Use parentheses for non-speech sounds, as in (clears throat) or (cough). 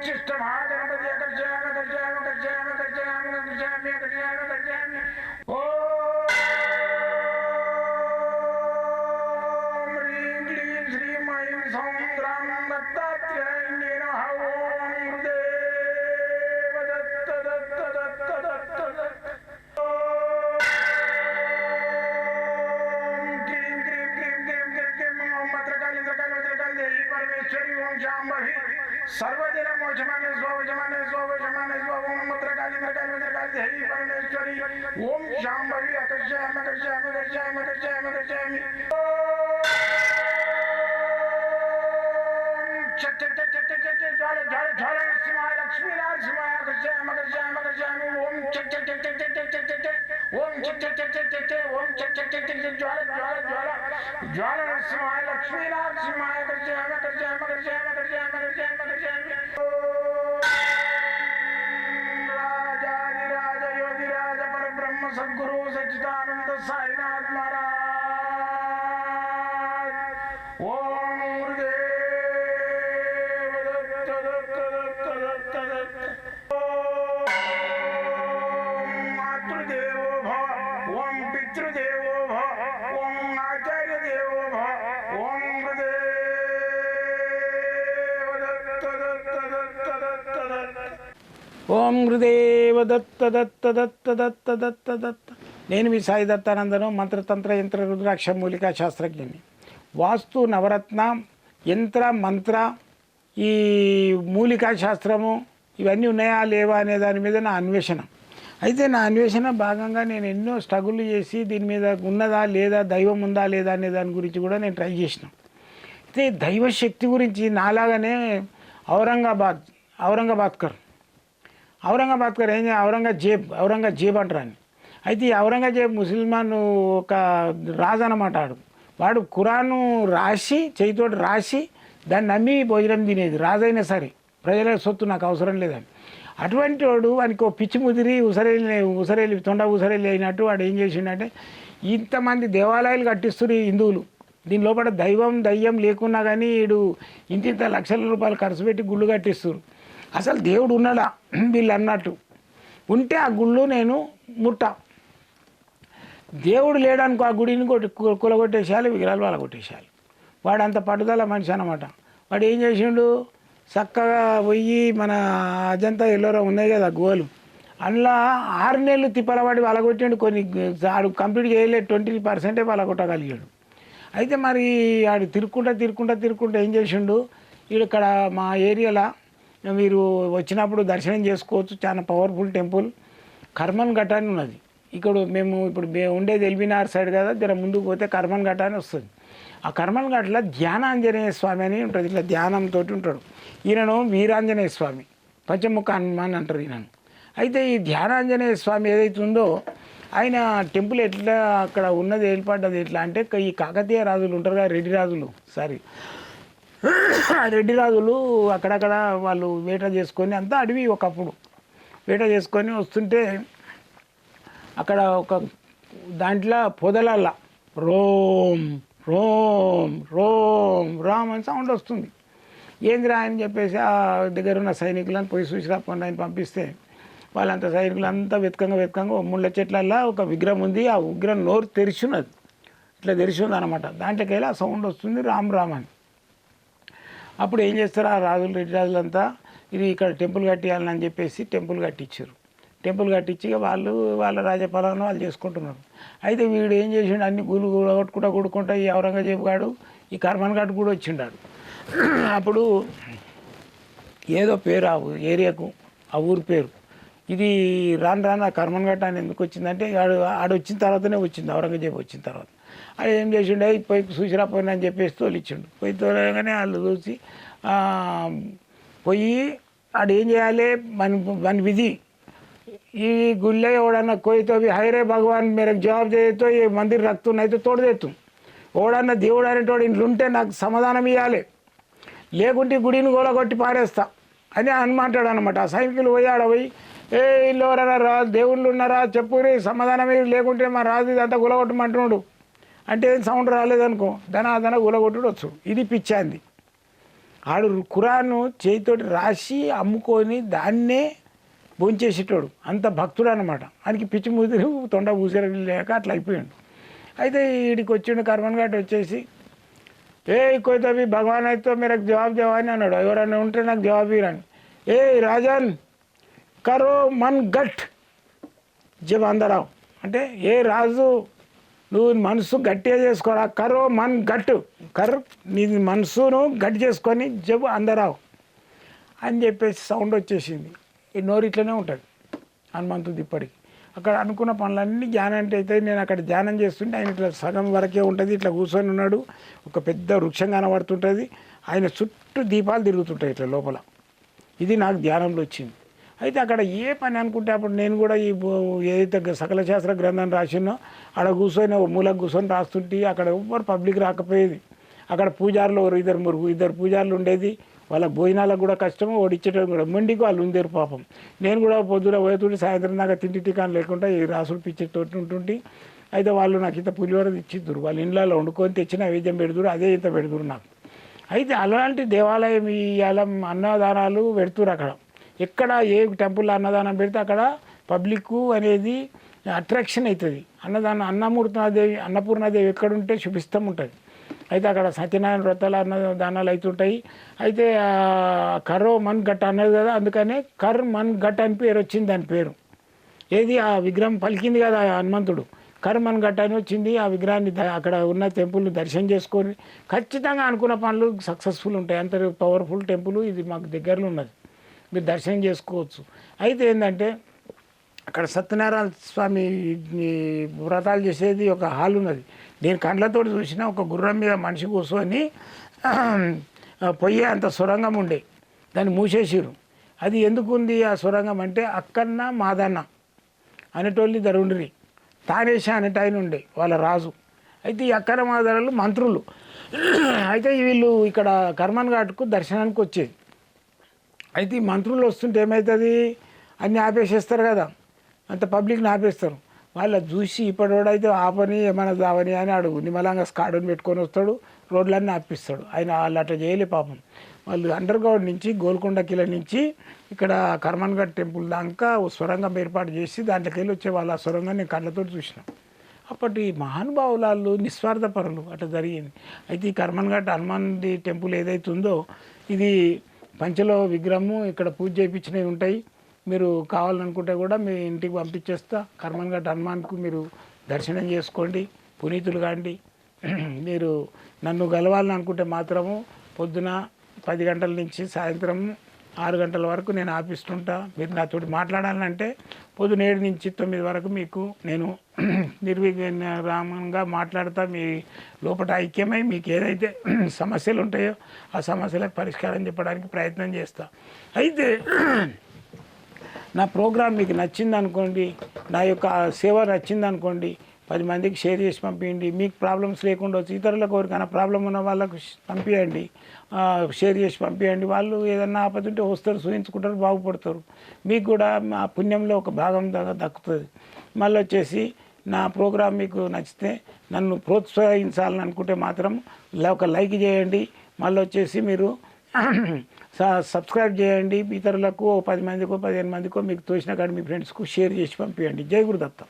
विशिष्ट महागणपति अकर्षयाम अकर्षयाम कर अकर्षयाम अकर्षयामि अकर्षयाम अकर्षयामि ओम ह्रीं क्लीं श्रीं ऐं सौं चरी ओम जांबहि सर्वदिन मोचमाने स्वावे जमाने स्वावे जमाने स्वावे ओम मत्रकाली मत्रकाली मत्रकाली हे परमेश्वरी ओम जांबहि अकर्षय अकर्षय अकर्षय अकर्षय अकर्षय चट चट चट चट चट चट जाले जाले जाले सिमाय लक्ष्मी लाल सिमाय अकर्षय अकर्षय अकर्षय ओम चक चक पर चक चक ओम साईनाथ महाराज। ఓం హృదేవ దత్త దత్త దత్త దత్త దత్త దత్త నేను మీ సాయి దత్తానందను మంత్రతంత్ర యంత్ర రుద్రాక్ష మూలికా శాస్త్రజ్ఞని వాస్తు నవరత్న యంత్ర మంత్ర ఈ మూలికా శాస్త్రము ఇవన్నీ ఉన్నాయా లేవా అనే దాని మీద నా అన్వేషణ అయితే నా అన్వేషణ భాగంగా నేను ఎన్నో స్ట్రగుల్ చేసి దీని మీద ఉన్నదా లేదా దైవం ఉందా లేదా అనే దాని గురించి కూడా నేను ట్రై చేసిన. అయితే దైవ శక్తి గురించి నాలాగానే ఔరంగాబాద్ ఔరంగాబాద్కర్. ఔరంగాబాద్కర్ ఏం ఔరంగజేబ్ ఔరంగజేబ్ అంటారని అయితే ఈ ఔరంగజేబ్ ముసల్మాన్ ఒక రాజు అన్నమాట ఆడు. వాడు ఖురాను రాసి చేతితోటి రాసి దాన్ని నమ్మి భోజనం తినేది. రాజైనా సరే. ప్రజల సొత్తు నాకు అవసరం లేదని. అటువంటి వాడు వానికి ఒక పిచ్చి ముదిరి ఉసరేలి ఉసరేలి తొండ ఉసరేలి అయినట్టు వాడు ఏం చేసిండంటే ఇంతమంది దేవాలయాలు కట్టిస్తున్నారు ఈ హిందువులు. దీని లోపల దైవం దయ్యం లేకున్నా కానీ వీడు ఇంతింత లక్షల రూపాయలు ఖర్చు పెట్టి గుళ్ళు కట్టిస్తారు అసలు దేవుడు ఉన్నాడా? (clears throat) వీళ్ళు అన్నట్టు. ఉంటే ఆ గుళ్ళు నేను ముట్ట. దేవుడు లేడనుకో ఆ గుడిని కొట్టి కు- విగ్రహాలు వాళ్ళ కొట్టేసేయాలి వాడు అంత పట్టుదల మనిషి అనమాట వాడు ఏం చేసిండు? చక్కగా పోయి మన అజంతా ఎల్లోరా ఉన్నాయి కదా గోలు. అందులో ఆరు నెలలు తిప్పలవాడి వాళ్ళగొట్టిండు కొన్ని ఆడు కంప్లీట్ చేయలేదు ట్వంటీ పర్సెంటే వాళ్ళగొట్టగలిగాడు అయితే మరి ఆడు తిరుక్కుంటా తిరుక్కుంటా తిరుక్కుంటా ఏం చేసిండు ఈడు ఇక్కడ మా ఏరియాలో మీరు వచ్చినప్పుడు దర్శనం చేసుకోవచ్చు చాలా పవర్ఫుల్ టెంపుల్ కర్మన్ ఘట్ట అని ఉన్నది. ఇక్కడ మేము ఇప్పుడు ఉండేది ఎల్బీనార్ సైడ్ కదా జర ముందుకు పోతే కర్మన్ ఘట్ట అని వస్తుంది. ఆ కర్మన్ ధ్యానాంజనేయ స్వామి అని ఉంటుంది ఇట్లా ధ్యానంతో ఉంటాడు. ఈయనను వీరాంజనేయ స్వామి పంచముఖ హనుమాన్ అంటారు ఈయనను. అయితే ఈ ధ్యానాంజనేయ స్వామి ఏదైతే ఉందో ఆయన టెంపుల్ ఎట్లా అక్కడ ఉన్నది ఏర్పడ్డది ఎట్లా అంటే ఈ కాకతీయ రాజులు ఉంటారు కదా రెడ్డి రాజులు సారీ. ఆ రెడ్డి రాజులు అక్కడక్కడ వాళ్ళు వేట చేసుకొని అంతా అడవి ఒకప్పుడు వేట చేసుకొని వస్తుంటే అక్కడ ఒక దాంట్లో పొదలల్లా రోమ్ రోమ్ రోమ్ రామ్ అని సౌండ్ వస్తుంది. ఏందిరా అని చెప్పేసి ఆ దగ్గర ఉన్న సైనికులను పోయి సూచిరాపండి ఆయన పంపిస్తే వాళ్ళంతా సైనికులంతా వెతకంగా వెతకంగా ఒక ముళ్ళ చెట్లల్లో ఒక విగ్రహం ఉంది. ఆ విగ్రహం నోరు తెరిచున్నది. ఇట్లా తెరిచి ఉంది అనమాట దాంట్లోకి వెళ్ళి ఆ సౌండ్ వస్తుంది రామ్ రామ్ అని. అప్పుడు ఏం చేస్తారు ఆ రాజులు రెడ్డి రాజులంతా? ఇది ఇక్కడ టెంపుల్ కట్టియాలని చెప్పేసి టెంపుల్ కట్టించారు. టెంపుల్ కట్టించి వాళ్ళు వాళ్ళ రాజపాలన వాళ్ళు చేసుకుంటున్నారు. అయితే వీడు ఏం చేసిండు? అన్ని గుళ్ళు కొట్టుకుంటా కొడుకుంటా ఈ ఔరంగజేబు గాడు ఈ కర్మన్ ఘాట్ కూడా వచ్చిండాడు. అప్పుడు ఏదో పేరు ఆ ఏరియాకు ఆ ఊరి పేరు. ఇది రాను రాను ఆ కర్మన్ ఘట్ట అని ఎందుకు వచ్చిందంటే ఆడు ఆడు వచ్చిన తర్వాతనే వచ్చింది ఔరంగజేబు వచ్చిన తర్వాత. ఆడు ఏం చేసిండే? పోయి చూసిరా పోయినా అని చెప్పేసి తోలిచ్చిండు. పోయి తోలగానే వాళ్ళు చూసి పోయి ఆడు ఏం చేయాలి? మన మన విధి ఈ गुल्ले ओढ़ाना कोई तो भी हाय रे भगवान मेरे को जवाब दे तो ये मंदिर रख तू नहीं तो तोड़ दे तू ఓడన్న దేవుడు అనేటోడు ఇంట్లో ఉంటే నాకు సమాధానం ఇవ్వాలి లేకుంటే ఈ గుడిని గోలగొట్టి పారేస్తా అని అనమాటాడు అనమాట ఆ సైనికులు పోయి ఆడ పోయి ఏ ఇల్లు ఎవరైనా రా దేవుళ్ళు ఉన్నారా చెప్పురి సమాధానమే లేకుంటే మా రాజు ఇదంతా గులగొట్టమంటున్నాడు అంటే ఏం సౌండ్ రాలేదనుకో ధనాధన గులగొట్టుడు వచ్చు ఇది పిచ్చాంది ఆడు ఖురాను చేతితోటి రాసి అమ్ముకొని దాన్నే భోంచేసేటోడు. అంత భక్తుడు అనమాట ఆయనకి పిచ్చి ముదిరి తొండ ఊసిరి లేక అట్లా అయిపోయాడు. అయితే వీడికి వచ్చిండు కర్మన్ ఘాట్ వచ్చేసి ఏ కోతవి భగవాన్ అయితే మీరు జవాబు దేవాని అన్నాడు. ఎవరైనా ఉంటే నాకు జవాబు ఇరాని ఏ రాజన్ కరో మన్ గట్ జబ్ అందరావు అంటే ఏ రాజు నువ్వు మనసు గట్టిగా చేసుకోరా. కరో మన్ గట్టు కర్ నీ మనసును గట్టి చేసుకొని జబ్ అందరావు అని చెప్పేసి సౌండ్ వచ్చేసింది. ఈ నోరు ఇట్లనే ఉంటుంది హనుమంతుడు ఇప్పటికి. అక్కడ అనుకున్న పనులన్నీ ధ్యానం అంటే అయితే నేను అక్కడ ధ్యానం చేస్తుంటే ఆయన ఇట్లా సగం వరకే ఉంటుంది. ఇట్లా కూర్చొని ఉన్నాడు. ఒక పెద్ద వృక్షం కనబడుతుంటుంది. ఆయన చుట్టూ దీపాలు తిరుగుతుంటాయి ఇట్లా లోపల. ఇది నాకు ధ్యానంలో వచ్చింది. అయితే అక్కడ ఏ పని అనుకుంటే అప్పుడు నేను కూడా ఈ ఏదైతే సకల శాస్త్ర గ్రంథాన్ని రాసినో అక్కడ కూర్చొని ఓ మూలకు కూర్చొని రాస్తుంటే అక్కడ ఎవ్వరు పబ్లిక్ రాకపోయేది. అక్కడ పూజారులు ఒకరు ఇద్దరు మురుగు ఇద్దరు పూజారులు ఉండేది. వాళ్ళ భోజనాలకు కూడా కష్టం ఓడిచ్చేటం కూడా. మొండికి వాళ్ళు ఉందేరు పాపం. నేను కూడా పొద్దున పోయేతుంటే సాయంత్రం దాకా తిండి టికాన్ లేకుండా ఈ రాసులు పిచ్చేటోటి ఉంటుంటే. అయితే వాళ్ళు నాకు ఇంత పులిహోర ఇచ్చిద్దురు వాళ్ళ ఇండ్లలో వండుకొని తెచ్చిన వైద్యం పెడుతురు అదే ఇంత పెడుతురు నాకు. అయితే అలాంటి దేవాలయం ఇవాళ అన్నదానాలు పెడుతురు అక్కడ. ఎక్కడ ఏ టెంపుల్లో అన్నదానం పెడితే అక్కడ పబ్లిక్ అనేది అట్రాక్షన్ అవుతుంది అన్నదానం అన్నమూర్తినాదేవి అన్నపూర్ణాదేవి ఎక్కడుంటే శుభిస్తం ఉంటుంది. అయితే అక్కడ సత్యనారాయణ వ్రతాలు అన్నదానాలు అవుతుంటాయి అయితే కరో మన్ ఘట్ అన్నది కదా అందుకనే కర్ మన్ ఘట్ అని పేరు వచ్చింది దాని పేరు. ఏది? ఆ విగ్రహం పలికింది కదా హనుమంతుడు. హనుమంతుడు కర్మన్ గట్ట అని వచ్చింది ఆ విగ్రహాన్ని అక్కడ ఉన్న టెంపుల్ని దర్శనం చేసుకొని ఖచ్చితంగా అనుకున్న పనులు సక్సెస్ఫుల్ ఉంటాయి. అంత పవర్ఫుల్ టెంపుల్ ఇది మాకు దగ్గరలో ఉన్నది. మీరు దర్శనం చేసుకోవచ్చు. అయితే ఏంటంటే అక్కడ సత్యనారాయణ స్వామి వ్రతాలు చేసేది ఒక హాల్ ఉన్నది. నేను కండ్లతో చూసిన ఒక గుర్రం మీద మనిషి కూర్చొని పొయ్యి అంత సొరంగం ఉండే. దాన్ని మూసేసిరు అది ఎందుకుంది ఆ సొరంగం అంటే అక్కన్న మాదన్న అనేటోళ్ళు దరుండ్రి ఉండిరి తానేష అనేట ఆయన ఉండే వాళ్ళ రాజు. అయితే ఈ అక్కన మాదనలు మంత్రులు. అయితే వీళ్ళు ఇక్కడ కర్మన్ ఘాట్కు దర్శనానికి వచ్చేది. అయితే ఈ మంత్రులు వస్తుంటే ఏమవుతుంది అన్నీ ఆపేసేస్తారు కదా. అంత పబ్లిక్ని ఆపేస్తారు. వాళ్ళు చూసి ఇప్పటివాడైతే ఆపని ఏమైనా దావని అని అడుగు. నిమ్మలంగా స్కాడుని పెట్టుకొని వస్తాడు రోడ్లన్నీ ఆపిస్తాడు. ఆయన వాళ్ళు అట్లా చేయలే పాపం. వాళ్ళు అండర్ గ్రౌండ్ నుంచి గోల్కొండ కిల నుంచి ఇక్కడ కర్మన్ఘట్ టెంపుల్ దాకా ఓ సొరంగం ఏర్పాటు చేసి దాంట్లోకి వెళ్ళి వచ్చే వాళ్ళ ఆ సొరంగాన్ని నేను కళ్ళతో చూసినాం. అప్పటి మహానుభావులాళ్ళు నిస్వార్థపరులు. అట్లా జరిగింది. అయితే ఈ కర్మన్ఘట్ హనుమాన్ది టెంపుల్ ఏదైతే ఉందో ఇది పంచలో విగ్రహము ఇక్కడ పూజ చేయించినవి ఉంటాయి. మీరు కావాలనుకుంటే కూడా మీ ఇంటికి పంపించేస్తా. కర్మంగా హనుమాన్కు మీరు దర్శనం చేసుకోండి. పునీతులు కాండి. (clears throat) మీరు నన్ను గెలవాలని అనుకుంటే మాత్రము పొద్దున పది గంటల నుంచి సాయంత్రం ఆరు గంటల వరకు నేను ఆపిస్తుంటా. మీరు నాతోటి మాట్లాడాలంటే పొద్దున ఏడు నుంచి తొమ్మిది వరకు మీకు నేను (clears throat) నిర్విఘ్నంగా మాట్లాడతా. మీ లోపల ఐక్యమై మీకు ఏదైతే (clears throat) సమస్యలు ఉంటాయో ఆ సమస్యలకు పరిష్కారం చెప్పడానికి ప్రయత్నం చేస్తా. అయితే నా ప్రోగ్రాం మీకు నచ్చింది అనుకోండి నా యొక్క సేవ నచ్చింది అనుకోండి పది మందికి షేర్ చేసి పంపించండి మీకు ప్రాబ్లమ్స్ లేకుండా వచ్చి ఇతరులకు ఎవరికైనా ప్రాబ్లం ఉన్న వాళ్ళకు పంపించండి షేర్ చేసి పంపించండి వాళ్ళు ఏదన్నా ఆపతుంటే వస్తారు చూపించుకుంటారు బాగుపడతారు. మీకు కూడా మా పుణ్యంలో ఒక భాగం దక్కుతుంది. మళ్ళీ వచ్చేసి నా ప్రోగ్రాం మీకు నచ్చితే నన్ను ప్రోత్సహించాలని అనుకుంటే మాత్రం ఒక లైక్ చేయండి. మళ్ళీ వచ్చేసి మీరు సబ్స్క్రైబ్ చేయండి ఇతరులకు పది మందికో పదిహేను మందికో మీకు తోచిన కానీ మీ ఫ్రెండ్స్కు షేర్ చేసి పంపించండి జై గురుదత్త.